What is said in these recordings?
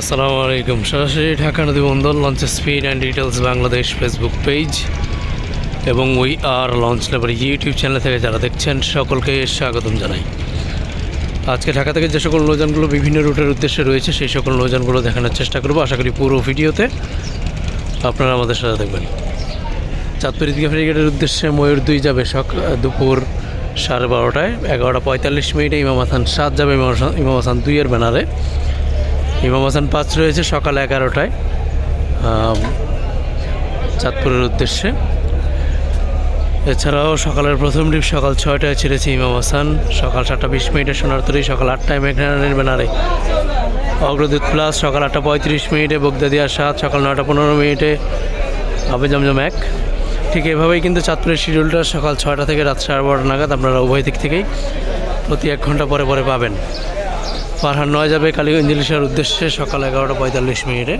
আসসালামু আলাইকুম। সরাসরি ঢাকা নদী বন্দর লঞ্চের speed and details Bangladesh Facebook page এবং we are launch labour YouTube channel থেকে যারা দেখছেন, সকলকে স্বাগতম জানাই। আজকে ঢাকা থেকে যে সকল নৌযানগুলো বিভিন্ন রুটের উদ্দেশ্যে রয়েছে, সেই সকল নৌযানগুলো দেখানোর চেষ্টা করব। আশা করি পুরো ভিডিওতে আপনারা আমাদের সাথে দেখবেন চাঁদপুর ঈদগাহ ফেরিঘাটের উদ্দেশ্যে ময়ূর দুই যাবে সক দুপুর সাড়ে বারোটায়, এগারোটা পঁয়তাল্লিশ মিনিটে ইমাম হাসান সাত যাবে ইমাম হাসান দুইয়ের ব্যানারে। ইমাম হাসান পাঁচ রয়েছে সকাল এগারোটায় চাঁদপুরের উদ্দেশ্যে। এছাড়াও সকালের প্রথম ডিপ সকাল ছয়টায় ছেড়েছে ইমাম হাসান সকাল সাতটা বিশ মিনিটে সোনার তরি সকাল আটটায় মেঘনারায়ণের ব্যানারে অগ্রদূত প্লাস সকাল আটটা পঁয়ত্রিশ মিনিটে বগদাদিয়া সাত, সকাল নটা পনেরো মিনিটে আবে জমজম এক। ঠিক এভাবেই কিন্তু চাঁদপুরের শিডিউলটা সকাল ছয়টা থেকে রাত সাড়ে বারোটা নাগাদ আপনারা উভয় দিক থেকেই প্রতি এক ঘণ্টা পরে পরে পাবেন। ফারহান নয় যাবে কালীগঞ্জ ইলিশার উদ্দেশ্যে সকাল এগারোটা পঁয়তাল্লিশ মিনিটে।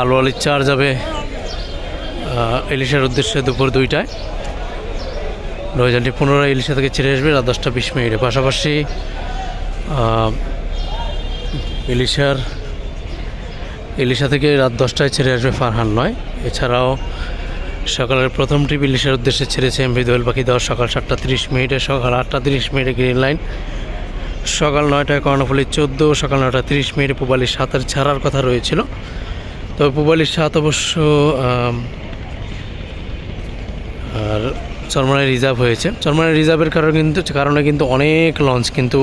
আলু আলির চার যাবে ইলিশার উদ্দেশ্যে দুপুর দুইটায়। নৌযানটি পুনরায় ইলিশা থেকে ছেড়ে আসবে রাত দশটা বিশ মিনিটে। পাশাপাশি ইলিশার, ইলিশা থেকে রাত দশটায় ছেড়ে আসবে ফারহান নয়। এছাড়াও সকালের প্রথম ট্রিপ ইলিশের উদ্দেশ্যে ছেড়েছে এমভি দোয়েল পাখি দশ সকাল সাতটা তিরিশ মিনিটে, সকাল আটটা তিরিশ মিনিটে গ্রিন লাইন। সকাল নয়টায় কর্ণফুলি চোদ্দ, সকাল নয়টা তিরিশ মিনিটে পুবালির সাতের ছাড়ার কথা রয়েছিল। তবে পুবালির সাত অবশ্য আর চরমানের রিজার্ভ হয়েছে। চরমানের রিজার্ভের কারণে কিন্তু কারণে কিন্তু অনেক লঞ্চ কিন্তু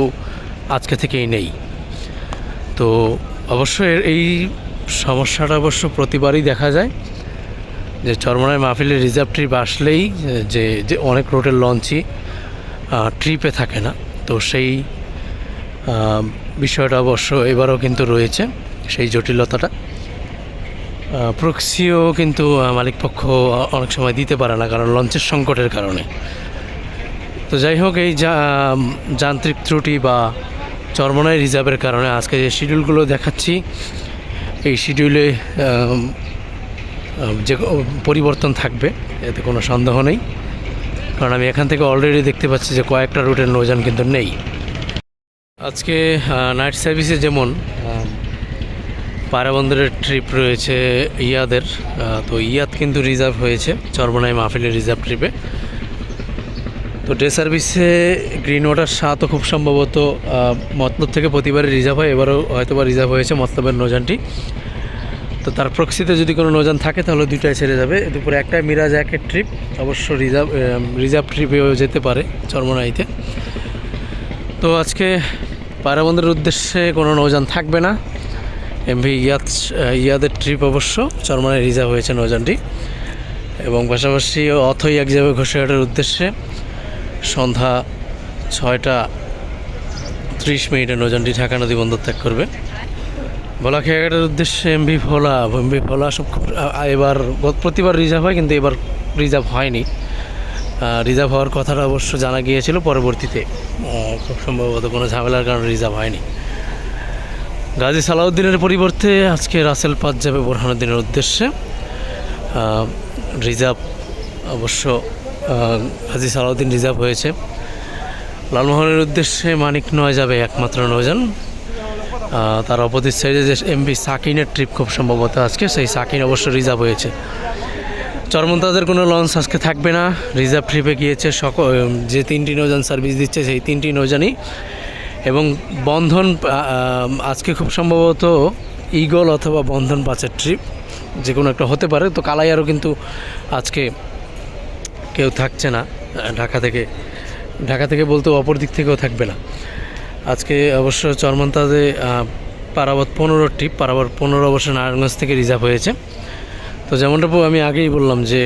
আজকে থেকেই নেই। তো অবশ্য এই সমস্যাটা অবশ্য প্রতিবারই দেখা যায়। যে চরমনায় মাহফিলের রিজার্ভ ট্রিপ আসলেই, যে যে অনেক রোডের লঞ্চই ট্রিপে থাকে না। তো সেই বিষয়টা অবশ্য এবারও কিন্তু রয়েছে, সেই জটিলতাটা। প্রক্সিও কিন্তু মালিকপক্ষ অনেক সময় দিতে পারে না, কারণ লঞ্চের সংকটের কারণে। তো যাই হোক, এই যা, যান্ত্রিক ত্রুটি বা চরমনায় রিজার্ভের কারণে আজকে যে শিডিউলগুলো দেখাচ্ছি, এই শিডিউলে যে পরিবর্তন থাকবে, এতে কোনো সন্দেহ নেই। কারণ আমি এখান থেকে অলরেডি দেখতে পাচ্ছি যে কয়েকটা রুটের নৌযান কিন্তু নেই। আজকে নাইট সার্ভিসে যেমন পায়রাবন্দরের ট্রিপ রয়েছে ইয়াদের তো ইয়াদ কিন্তু রিজার্ভ হয়েছে, চরমনাই মাহফিলের রিজার্ভ ট্রিপে তো ডে সার্ভিসে গ্রিন ওয়াটার সাতও খুব সম্ভবত মতলব থেকে প্রতিবারই রিজার্ভ হয়, এবারও হয়তো বা রিজার্ভ হয়েছে মতলবের নৌযানটি। তো তার প্রক্সিতে যদি কোনো নৌযান থাকে, তাহলে দুইটায় ছেড়ে যাবে। দুপুরে একটাই মিরাজ একের ট্রিপ অবশ্য রিজার্ভ রিজার্ভ ট্রিপেও যেতে পারে চরমনাইতে। তো আজকে পায়রাবন্দরের উদ্দেশ্যে কোনো নৌযান থাকবে না। এমভি ইয়াদ ইয়াদের ট্রিপ অবশ্য চরমানায় রিজার্ভ হয়েছে নৌযানটি। এবং পাশাপাশি অথই এক যাবে ঘোষঘাটের উদ্দেশ্যে সন্ধ্যা ছয়টা ত্রিশ মিনিটে নৌযানটি ঢাকা নদী বন্দর ত্যাগ করবে। ভোলা খেয়াঘাটের উদ্দেশ্যে এমভি ভোলা এমভি ভোলা সব এবার প্রতিবার রিজার্ভ হয় কিন্তু এবার রিজার্ভ হয়নি। রিজার্ভ হওয়ার কথাটা অবশ্য জানা গিয়েছিল পরবর্তীতে। খুব সম্ভবত কোনো ঝামেলার কারণে রিজার্ভ হয়নি। গাজী সালাউদ্দিনের পরিবর্তে আজকে রাসেল পাত যাবে বোরহানুদ্দিনের উদ্দেশ্যে। রিজার্ভ অবশ্য গাজী সালাউদ্দিন রিজার্ভ হয়েছে। লালমোহনের উদ্দেশ্যে মানিক নয় যাবে একমাত্র আহ, তার অপোজিট সাইডে যে এমবি সাকিনের ট্রিপ খুব সম্ভবত আজকে। সেই সাকিন অবশ্য রিজার্ভ হয়েছে। চরমন্তাজের কোনো লঞ্চ আজকে থাকবে না। রিজার্ভ ট্রিপে গিয়েছে সক যে তিনটি নৌযান সার্ভিস দিচ্ছে, সেই তিনটি নৌযানই। এবং বন্ধন আজকে খুব সম্ভবত ইগল অথবা বন্ধন পাঁচের ট্রিপ যে কোনো একটা হতে পারে। তো কালাইয়ারও কিন্তু আজকে কেউ থাকছে না, ঢাকা থেকে। ঢাকা থেকে বলতে অপর দিক থেকেও থাকবে না। আজকে অবশ্য চরমন্তাজে পারাবত পনেরো ট্রিপ পারাবত পনেরো অবশ্য নারায়ণগঞ্জ থেকে রিজার্ভ হয়েছে। তো যেমনটা আমি আগেই বললাম যে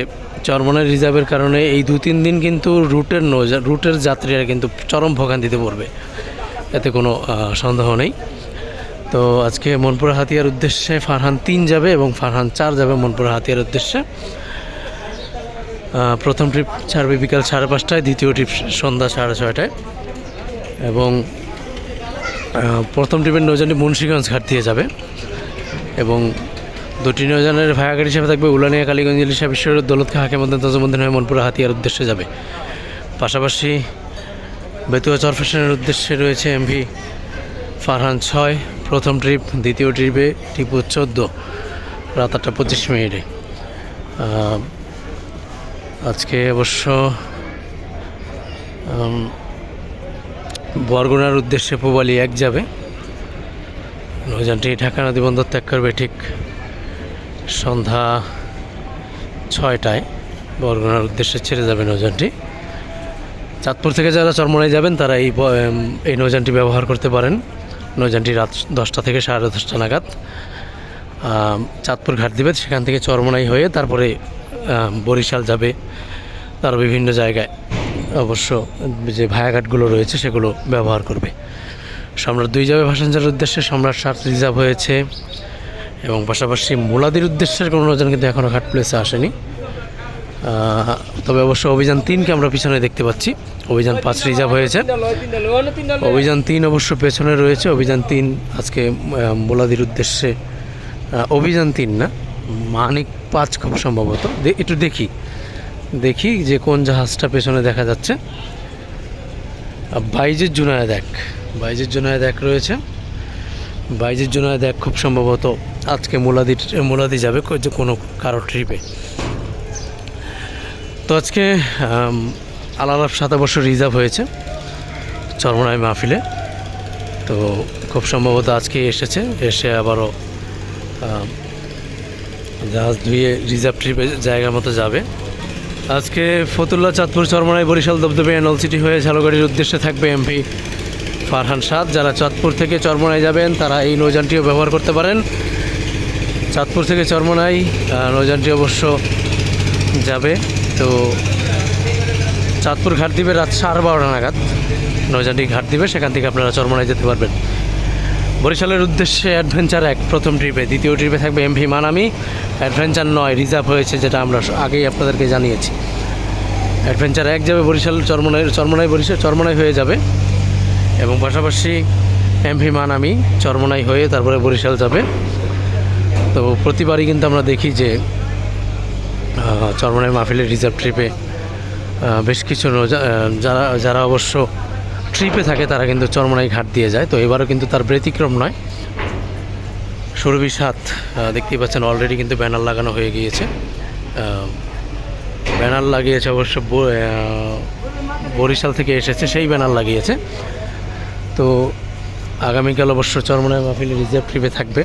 চরমনের রিজার্ভের কারণে এই দু তিন দিন কিন্তু রুটের নো, রুটের যাত্রীরা কিন্তু চরম ভোগান্তিতে পড়বে। এতে কোনো সন্দেহ নেই। তো আজকে মনপুরা হাতিয়ার উদ্দেশ্যে ফারহান তিন যাবে এবং ফারহান চার যাবে মনপুরা হাতিয়ার উদ্দেশ্যে। প্রথম ট্রিপ ছাড়বে বিকাল সাড়ে পাঁচটায়, দ্বিতীয় ট্রিপ সন্ধ্যা সাড়ে ছয়টায়। এবং প্রথম ট্রিপের নৌজানটি মুন্সিগঞ্জ ঘাট দিয়ে যাবে এবং দুটি নৌজানের ভায়াঘাট হিসেবে থাকবে উলানিয়া, কালীগঞ্জ, ইলিশা বিশ্বের দৌলত খা হাকিমুদ্দিন তজমুদ্দিন হয়ে মনপুরা, হাতিয়ার উদ্দেশ্যে যাবে। পাশাপাশি বেতুয়া চরফেশনের উদ্দেশ্যে রয়েছে এমভি ফারহান ছয়, প্রথম ট্রিপ, দ্বিতীয় ট্রিপে টিপু চোদ্দ, রাত আটটা পঁচিশ মিনিটে। আজকে অবশ্য বরগুনার উদ্দেশ্যে পুবালি এক যাবে। নৌযানটি ঢাকা নদী বন্দর ত্যাগ করবে ঠিক সন্ধ্যা ছয়টায়। বরগুনার উদ্দেশ্যে ছেড়ে যাবে নৌযানটি। চাঁদপুর থেকে যারা চরমনায় যাবেন, তারা এই এই নৌযানটি ব্যবহার করতে পারেন। নৌযানটি রাত দশটা থেকে সাড়ে দশটা নাগাদ। চাঁদপুর ঘাট দিবে, সেখান থেকে চরমনাই হয়ে তারপরে বরিশাল যাবে। তার বিভিন্ন জায়গায়। অবশ্য যে ভায়াঘাটগুলো রয়েছে সেগুলো ব্যবহার করবে। সম্রাট দুই যাবে ভাসানচার উদ্দেশ্যে সম্রাট সাত রিজার্ভ হয়েছে এবং পাশাপাশি মুলাদির উদ্দেশ্যের কোনো নৌযান কিন্তু এখনও ঘাট প্লেসে আসেনি। তবে অবশ্য অভিযান তিনকে আমরা পিছনে দেখতে পাচ্ছি। অভিযান পাঁচ রিজার্ভ হয়েছে। অভিযান তিন অবশ্য পেছনে রয়েছে। অভিযান তিন আজকে মোলাদির উদ্দেশ্যে অভিযান তিন না। মানিক পাঁচ খুব সম্ভবত। একটু দেখি। দেখি যে কোন জাহাজটা পেছনে দেখা যাচ্ছে। বাইজের জুনায়দ এক। বাইজের জুনায়দ এক রয়েছে। বাইজের জুনায়দ এক খুব সম্ভবত আজকে মোলাদি মোলাদি যাবে যে কোনো কারও ট্রিপে তো আজকে আম, আল আলাপ সাত বছর রিজার্ভ হয়েছে চরমনায় মাহফিলে। তো খুব সম্ভবত আজকে এসেছে এসে আবারও জাহাজ ধুয়ে রিজার্ভ ট্রিপে জায়গার মতো যাবে। আজকে ফতুল্লা চাঁদপুর চরমনায় বরিশাল দবদবে এনল সিটি হয়ে ঝালগাড়ির উদ্দেশ্যে থাকবে এমপি ফারহান সাদ। যারা চাঁদপুর থেকে চরমনায় যাবেন, তারা এই নৌযানটিও ব্যবহার করতে পারেন। চাঁদপুর থেকে চরমনাই নৌযানটি অবশ্য যাবে। তো চাঁদপুর ঘাট দিবে রাত সাড়ে বারোটা নাগাদ। নৌযানটি ঘাট দিবে, সেখান থেকে আপনারা চরমনায় যেতে পারবেন। বরিশালের উদ্দেশ্যে অ্যাডভেঞ্চার এক, প্রথম ট্রিপে দ্বিতীয় ট্রিপে থাকবে এমভি মানামি অ্যাডভেঞ্চার নয় রিজার্ভ হয়েছে, যেটা আমরা আগেই আপনাদেরকে জানিয়েছি। অ্যাডভেঞ্চার এক যাবে বরিশাল, চরমনাই চরমনাই বরিশাল চরমনাই হয়ে যাবে। এবং পাশাপাশি এমভি মানামি চরমনাই হয়ে তারপরে বরিশাল যাবে। তো প্রতিবারই কিন্তু আমরা দেখি যে চরমনাই মাহফিলের রিজার্ভ ট্রিপে বেশ কিছু যারা যারা অবশ্য ট্রিপে থাকে, তারা কিন্তু চরমনাই ঘাট দিয়ে যায়। তো এবারও কিন্তু তার ব্যতিক্রম নয়। সুরভি সাত দেখতেই পাচ্ছেন অলরেডি কিন্তু ব্যানার লাগানো হয়ে গিয়েছে। ব্যানার লাগিয়েছে অবশ্য বরিশাল থেকে এসেছে, সেই ব্যানার লাগিয়েছে। তো আগামীকাল অবশ্য চরমনাই মাহফিলে রিজার্ভ ট্রিপে থাকবে।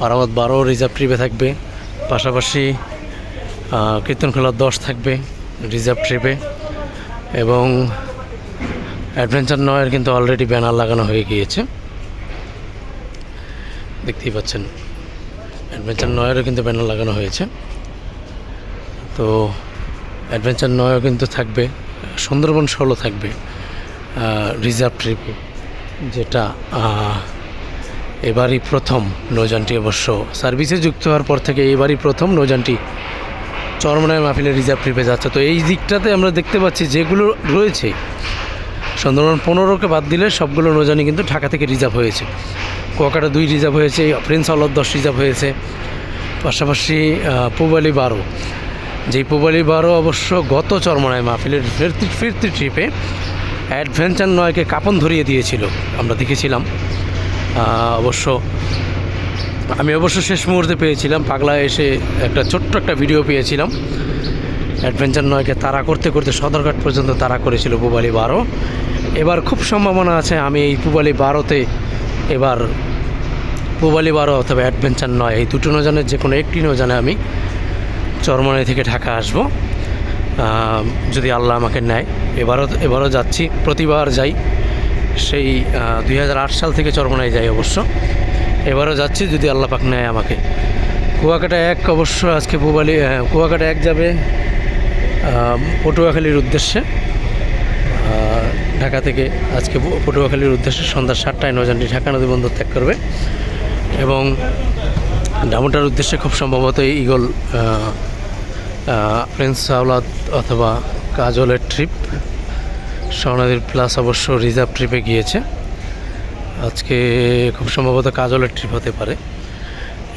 পারাবাদ বারো রিজার্ভ ট্রিপে থাকবে। পাশাপাশি কীর্তনখোলা দশ থাকবে রিজার্ভ ট্রিপে এবং অ্যাডভেঞ্চার নয়ের কিন্তু অলরেডি ব্যানার লাগানো হয়ে গিয়েছে। দেখতেই পাচ্ছেন, অ্যাডভেঞ্চার নয়েরও কিন্তু ব্যানার লাগানো হয়েছে। তো অ্যাডভেঞ্চার নয়ও কিন্তু থাকবে, সুন্দরবন ষোলো থাকবে রিজার্ভ ট্রিপে যেটা এবারই প্রথম নৌযানটি অবশ্য সার্ভিসে যুক্ত হওয়ার পর থেকে এবারই প্রথম নৌযানটি চরমনায় মাহফিলের রিজার্ভ ট্রিপে যাচ্ছে। তো এই দিকটাতে আমরা দেখতে পাচ্ছি যেগুলো রয়েছে সুন্দরবন পনেরোকে বাদ দিলে সবগুলো নৌযানই কিন্তু ঢাকা থেকে রিজার্ভ হয়েছে। কুয়াকাটা দুই রিজার্ভ হয়েছে, প্রিন্স আওলাদ দশ রিজার্ভ হয়েছে, পাশাপাশি পূবালি বারো। যেই পূবালি বারো অবশ্য গত চরমনায় মাহফিলের ফিরতি ফিরতি ট্রিপে অ্যাডভেঞ্চার নয়কে কাপন ধরিয়ে দিয়েছিল, আমরা দেখেছিলাম। অবশ্য আমি অবশ্য শেষ মুহূর্তে পেয়েছিলাম পাগলা এসে একটা ছোট্ট একটা ভিডিও পেয়েছিলাম। অ্যাডভেঞ্চার নয়কে তারা করতে করতে সদরঘাট পর্যন্ত তারা করেছিল পুবালি বারো। এবার খুব সম্ভাবনা আছে আমি এই পুবালি বারোতে এবার পুবালি বারো অথবা অ্যাডভেঞ্চার নয়, এই দুটো নৌজানের যে কোনো একটি নৌজানে আমি চরমনাই থেকে ঢাকা আসব। যদি আল্লাহ আমাকে নেয়। এবারও এবারও যাচ্ছি, প্রতিবার যাই। সেই দুই হাজার আট সাল থেকে চরমনায় যাই অবশ্য। এবারও যাচ্ছি, যদি আল্লাহ পাক নেয় আমাকে। কুয়াকাটা এক অবশ্য আজকে পুবালি কুয়াকাটা এক যাবে। পটুয়াখালীর উদ্দেশ্যে ঢাকা থেকে আজকে পটুয়াখালীর উদ্দেশ্যে সন্ধ্যা সাতটায় নৌযানটি ঢাকা নদী বন্দর ত্যাগ করবে এবং ডামোটার উদ্দেশ্যে খুব সম্ভবত ইগল প্রিন্স আওলাদ অথবা কাজলের ট্রিপ স্বর্ণাদ্বীপ প্লাস অবশ্য রিজার্ভ ট্রিপে গিয়েছে। আজকে খুব সম্ভবত কাজলের ট্রিপ হতে পারে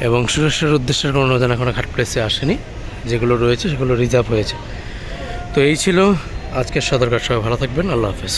এবং সুরেশের উদ্দেশ্যের কোনো নৌযান এখনও ঘাট প্লেসে আসেনি। যেগুলো রয়েছে সেগুলো রিজার্ভ হয়েছে। তো এই ছিল আজকের সদরঘাট সবাই ভালো থাকবেন আল্লাহ হাফেজ।